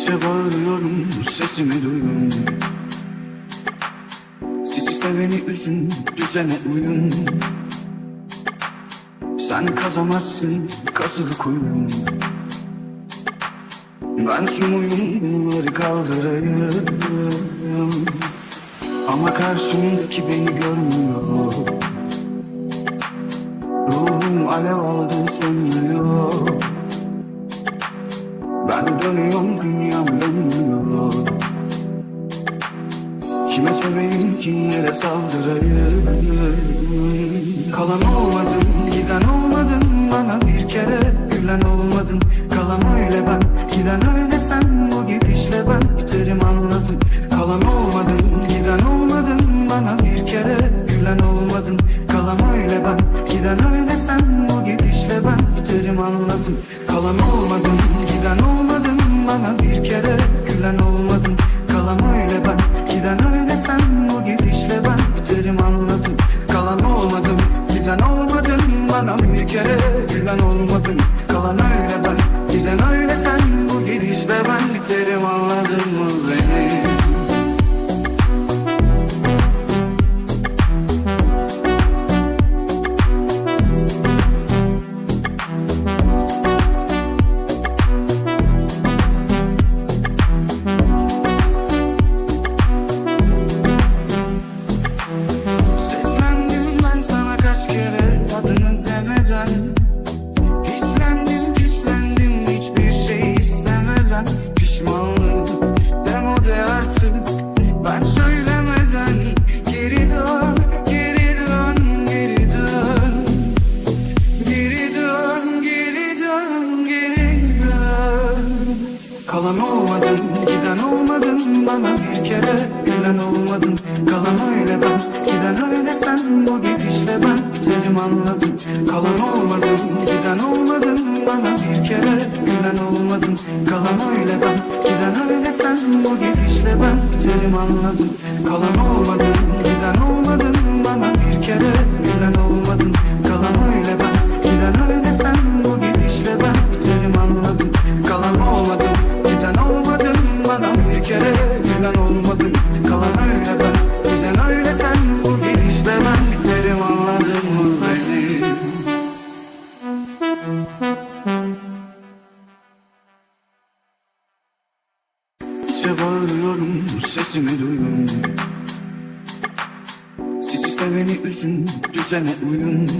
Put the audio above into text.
İçe bağırıyorum sesimi duyun Sizi seveni üzün düzene uyun. Sen kazamazsın kazılı kuyun. Ben sumuyum bunları kaldırayım. Ama karşımdaki beni görmüyor Ben dönüyorum dünyam dönmüyor Kime söveyim kimlere saldırayım? Kalan olmadın giden olmadın Bana bir kere gülen olmadın. Kalan öyle ben giden öyle sen Bu gidişle ben biterim anladın Kalan olmadın giden olmadın Bana bir kere gülen olmadın. Kalan öyle ben giden öyle sen Bu gidişle ben biterim anladın Kalan olmadın giden olmadın bir kere gülen olmadın Kalan öyle ben giden öyle sen. Bu gidişle ben biterim anladın mı Kalan olmadın, giden olmadın Bana bir kere gülen olmadın. Kalan öyle ben, giden öyle sen Bu gidişle ben biterim anladın Kalan olmadın, giden olmadın Bana bir kere gülen olmadın. Kalan öyle ben, giden öyle sen Bu gidişle ben biterim anladın Kalan olmadın, giden olmadın İçe bağırıyorum sesimi duyun Sizi seveni üzün düzene uyun